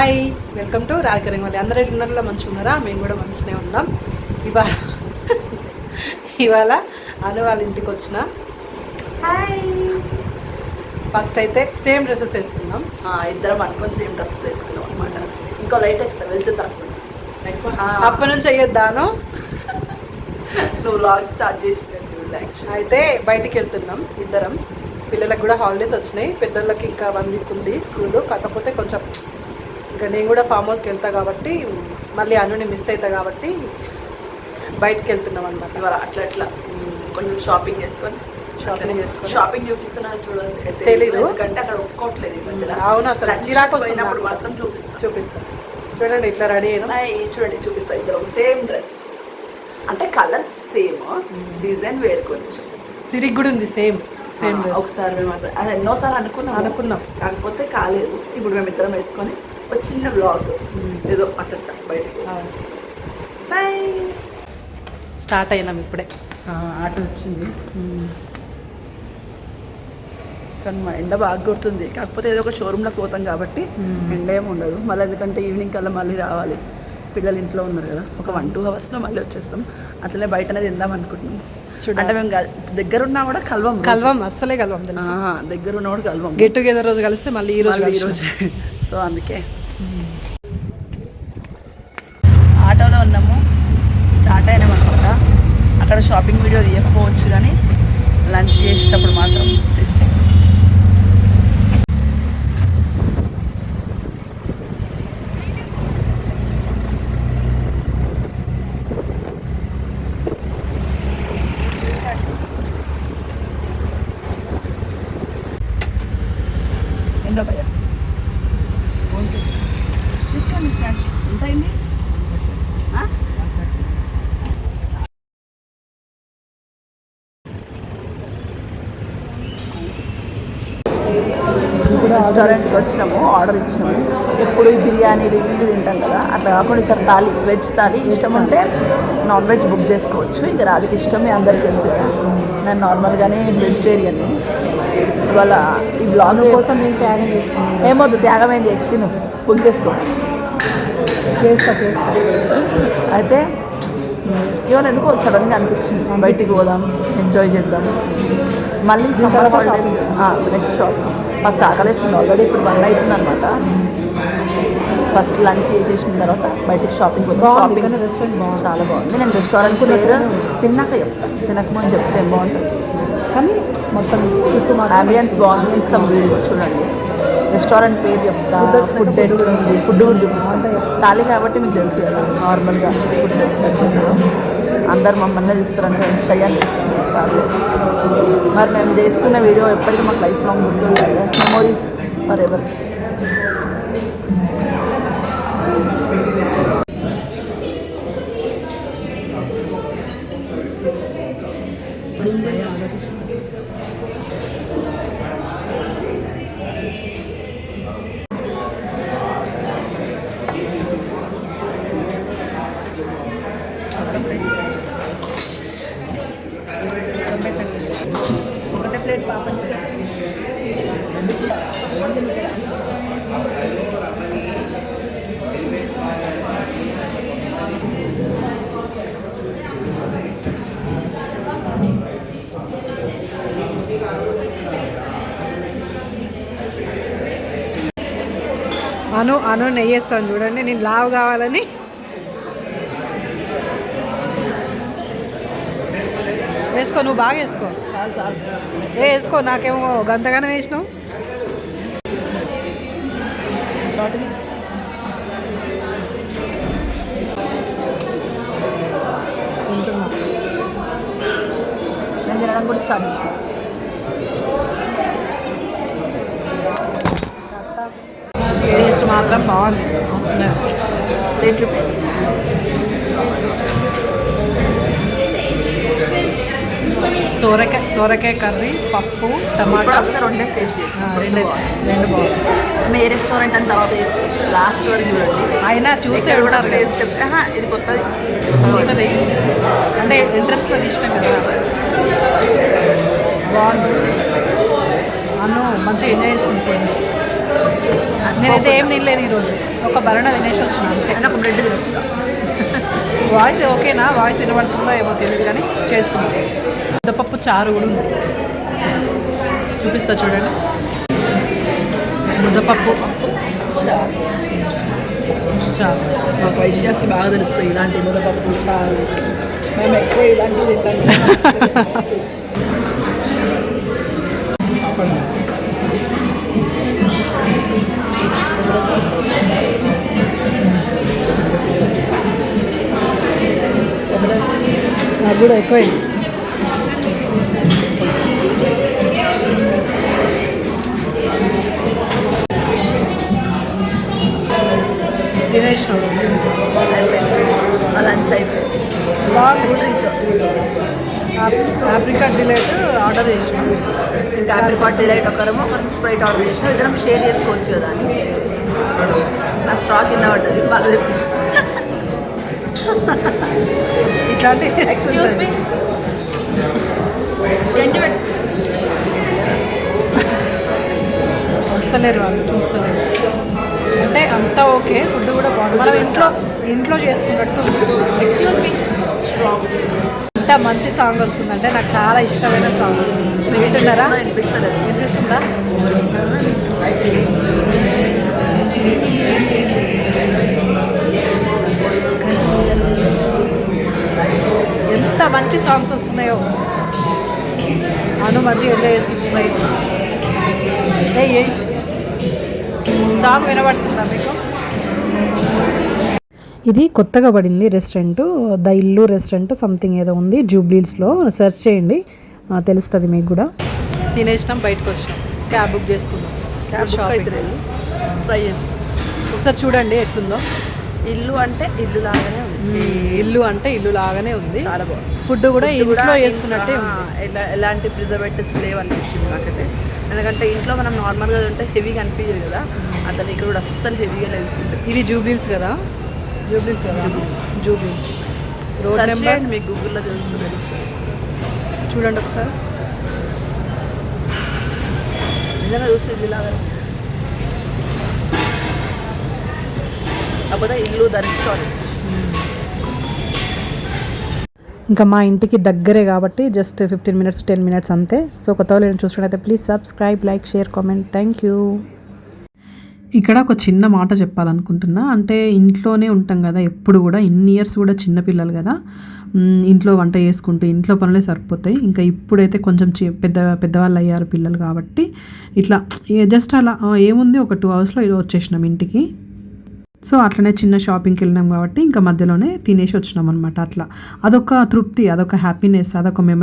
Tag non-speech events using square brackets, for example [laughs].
Hi welcome to రాకరింగ్ వాళ్ళు అందరూ ఎట్లున్నారో మంచిగా ఉన్నారా మేము కూడా మంచిగానే ఉన్నాం. ఇవాళ [laughs] ఇవాళ అను వాళ్ళ ఇంటికి వచ్చిన. హాయ్. ఫస్ట్ అయితే సేమ్ డ్రెస్సెస్ వేసుకున్నాం ఇద్దరం అనుకొని సేమ్ డ్రెస్ వేసుకున్నాం అనమాట ఇంకో లైట్ వేస్తాను వెళ్తే తక్కువ. ఎక్కువ ఆ, అప్పటి నుంచి అయ్యొద్దాను నువ్వు లాగ్ స్టార్ట్ యాక్చువల్ అయితే బయటికి వెళ్తున్నాం ఇద్దరం. పిల్లలకు కూడా హాలిడేస్ వచ్చినాయి. పెద్దోళ్ళకి ఇంకా వన్ వీక్ ఉంది స్కూల్. కాకపోతే కొంచెం ఇంకా నేను కూడా ఫామ్ హౌస్కి వెళ్తా కాబట్టి మళ్ళీ అనుని మిస్ అవుతా కాబట్టి బయటికి వెళ్తున్నాం అనమాట ఇవాళ అట్లా అట్లా. కొంచెం షాపింగ్ చేసుకొని Shopping చేసుకొని. షాపింగ్ చూపిస్తున్నా చూడండి. తెలీదు. ఎందుకంటే అక్కడ ఒప్పుకోవట్లేదు ఈ మధ్యలో. అవును అసలు చిరాకు నాకు. మాత్రం చూపిస్తాను చూపిస్తాను చూడండి ఇట్లా రెడీ అయినా. చూడండి చూపిస్తా. ఇద్దరం సేమ్ డ్రెస్ అంటే కలర్ సేమ్ డిజైన్ వేరు కొంచెం. సిరికి కూడా ఉంది సేమ్ సేమ్ ఒకసారి మేము అది ఎన్నోసార్లు అనుకున్నాం అనుకున్నాం. కాకపోతే కాలేదు. ఇప్పుడు మేము ఇద్దరం వేసుకొని ఒక చిన్న బ్లాగ్ ఏదో అట్ట బయటకు బాయ్ స్టార్ట్ అయినాం ఇప్పుడే. ఆటో వచ్చింది. కానీ మా ఎండ బాగా కొడుతుంది. కాకపోతే ఏదో ఒక షోరూమ్లోకి పోతాం కాబట్టి ఎండ ఏమి ఉండదు. మళ్ళీ ఎందుకంటే ఈవినింగ్ కల్లా మళ్ళీ రావాలి. పిల్లలు ఇంట్లో ఉన్నారు కదా. ఒక వన్ టూ అవర్స్లో మళ్ళీ వచ్చేస్తాం. అట్లనే బయటనే తిందాం అనుకుంటున్నాం. అంటే మేము దగ్గర ఉన్నా కూడా కలవం కలవం అస్సలే కలవం దగ్గర ఉన్నా కూడా కలవం. గెట్ టుగెదర్ రోజు కలిస్తే మళ్ళీ ఈ రోజు కలిసినాం. ఈరోజే [laughs] సో అందుకే ఆటోలో ఉన్నాము. స్టార్ట్ అయినాం అనమాట అక్కడ షాపింగ్ వీడియో తీయకపోవచ్చు కానీ లంచ్ చేసేటప్పుడు మాత్రం తీస్తాం. రెస్టారెంట్కి వచ్చినాము ఆర్డర్ ఇచ్చినాము ఎప్పుడు బిర్యానీలు ఇవి తింటాం కదా అట్లా కాకుండా ఈసారి థాలీ వెజ్ థాలీ ఇష్టం ఉంటే నాన్ వెజ్ బుక్ చేసుకోవచ్చు. ఇంకా రాధికి ఇష్టం మీ అందరికీ తెలుసు. నేను నార్మల్గానే వెజిటేరియన్ ఇవాళ ఈ బ్లాగ్ కోసం నేను త్యాగం చేస్తున్నాను ఏమొద్దు త్యాగం ఏం చేసి తిను. బుక్ చేసుకో. చేస్తా చేస్తా. అయితే ఇవాళ ఎందుకో సడన్గా అనిపించింది. బయటికి పోదాం ఎంజాయ్ చేద్దాం. మళ్ళీ నెక్స్ట్ షాప్ ఫస్ట్ ఆకలిస్తుంది ఆల్రెడీ ఇప్పుడు వన్ అవుతుంది అనమాట ఫస్ట్ లంచ్ చేసేసిన తర్వాత బయటికి షాపింగ్ షాపింగ్ restaurant బాగుంది. చాలా బాగుంది. నేను రెస్టారెంట్ పేరు తిన్నాక చెప్తాను తినకమని చెప్తే బాగుంటుంది? కానీ మొత్తం చుట్టూ మా అంబియన్స్ బాగుంది. ఇస్తాం వీడియో చూడండి. రెస్టారెంట్ పేరు చెప్తా. ఫుడ్ గురించి. ఫుడ్ గురించి చూపిస్తాం తాళి కాబట్టి మీకు తెలుసు కదా నార్మల్గా ఫుడ్ అందరు మమ్మల్ని తీస్తారంటే షై అనిపిస్తుంది కాదు. మరి మేము చేసుకున్న వీడియో ఎప్పటికీ మాకు లైఫ్ లాంగ్ గుర్తుంటుంది మెమోరీస్ ఫర్ ఎవర్ ఒకటే ప్లేట్ పాప అను అను నెయ్యేస్తాను చూడండి. నేను లావు కావాలని వేసుకో నువ్వు బాగా వేసుకో. ఏ వేసుకో నాకేమో గంతగానే వేసినావు. నేను తినడం కూడా స్టార్ట్ టేస్ట్ మాత్రం బాగుంది. వస్తున్నాయి ప్లేట్ రూపీస్ సోరకాయ సోరకాయ కర్రీ పప్పు టమాటా. రెండే రెండు రెండు బాగుంది ఏ రెస్టారెంట్ అని తర్వాత లాస్ట్ వరకు చూడండి. అయినా చూసే ఇక్కడ కూడా టేస్ట్ చెప్తే "ఆహా, ఇది కొత్తది. కొత్తది. అంటే ఎంట్రన్స్లో తీసినాం కదా. బాగుంది అన్ను మంచిగా ఎంజాయ్ చేస్తుంది నేనైతే ఏం తినలేదు ఈరోజు. ఒక బరణ తినేసి వచ్చిన అయినా ఒక బ్రెడ్ తినొచ్చు వాయిస్ ఓకేనా? వాయిస్ వినబడుతుందో ఏమో తెలియదు కానీ చేస్తుంది. ముద్దపప్పు చారు కూడా ఉంది. చూపిస్తా చూడండి. ముద్దపప్పు చారు. మాకు వైశ్యాస్కి బాగా తెలుస్తాయి ఇలాంటి ముద్దపప్పు చారు. మేము ఎక్కువ ఇలాంటివి తింటాం. [laughs] నాకు కూడా ఎక్కువైంది. తినేసినాడు లంచ్ అయిపోయింది. ఆప్రికాట్ డిలైట్ ఆర్డర్ చేసినాం. ఇంకా ఆప్రికాట్ డిలైట్ ఒకరము ఒకరు స్ప్రైట్ ఆర్డర్ చేసిన. ఇద్దరం షేర్ చేసుకోవచ్చు కదా నా స్టాక్ కింద పడ్డది. బాగా ఇట్లాంటి వస్తలేరు వాళ్ళు చూస్తలేరు. అంటే అంతా ఓకే ఫుడ్ కూడా బాగుంది. మనం ఇంట్లో ఇంట్లో చేసుకున్నట్టు ఎక్స్క్యూజ్ మీ ఎంత మంచి సాంగ్ వస్తుందంటే నాకు చాలా ఇష్టమైన సాంగ్ వింటున్నారా? వినిపిస్తుందా? ఎంత మంచి సాంగ్స్ వస్తున్నాయో. అను మంచిగా ఎంజాయ్ చేస్తుంది ఏయ్ ఏయ్ సాంగ్ వినబడుతుందా మీకు? ఇది కొత్తగా పడింది రెస్టారెంట్ ద ఇల్లు రెస్టారెంట్ సంథింగ్ ఏదో ఉంది జూబ్లీస్లో సెర్చ్ చేయండి తెలుస్తుంది మీకు కూడా. తినేసినాం బయటకు వచ్చినాం క్యాబ్ బుక్ చేసుకున్నాం. క్యాబ్ చేసి ఒకసారి చూడండి ఎట్లుందో. ఇల్లు అంటే ఇల్లు లాగానే ఉంది ఇల్లు అంటే ఇల్లు లాగానే ఉంది. చాలా బాగుంది. ఫుడ్ కూడా ఇంట్లో ఆ, ఎలా ఎలాంటి ప్రిజర్వేటివ్స్ లేవు అనిపించింది నాకైతే. ఎందుకంటే ఇంట్లో మనం నార్మల్గా ఉంటే హెవీగా అనిపించదు కదా. అతను ఇక్కడ కూడా అస్సలు హెవీగా లేదు ఫుడ్ ఇది జూబ్లీస్ కదా? జూబ్లీస్ కదా? జూబ్లీస్. Road number? మీకు గూగుల్లో తెలుస్తుంది. తెలుస్తుంది చూడండి ఒకసారి. నిజంగా చూస్తే ఇల్లు లాగా కాకపోతే ఇల్లు ద ఇంకా మా ఇంటికి దగ్గరే కాబట్టి just fifteen minutes ten minutes అంతే. సో కొత్త వాళ్ళు చూసినట్టయితే please subscribe like share comment thank you ఇక్కడ ఒక చిన్న మాట చెప్పాలనుకుంటున్నా. అంటే ఇంట్లోనే ఉంటాం కదా ఎప్పుడు కూడా ఇన్ని ఇయర్స్ కూడా చిన్నపిల్లలు కదా. ఇంట్లో వంట చేసుకుంటూ ఇంట్లో పనులే సరిపోతాయి. ఇంకా ఇప్పుడైతే కొంచెం చి- పెద్ద పెద్దవాళ్ళు అయ్యారు పిల్లలు కాబట్టి ఇట్లా జస్ట్ అలా ఏముంది? ఒక టూ అవర్స్లో వచ్చేసినాం ఇంటికి. సో అట్లనే చిన్న షాపింగ్కి వెళ్ళినాం కాబట్టి ఇంకా మధ్యలోనే తినేసి వచ్చినాం అనమాట అట్లా. అదొక తృప్తి అదొక హ్యాపీనెస్ అదొక మెమరీ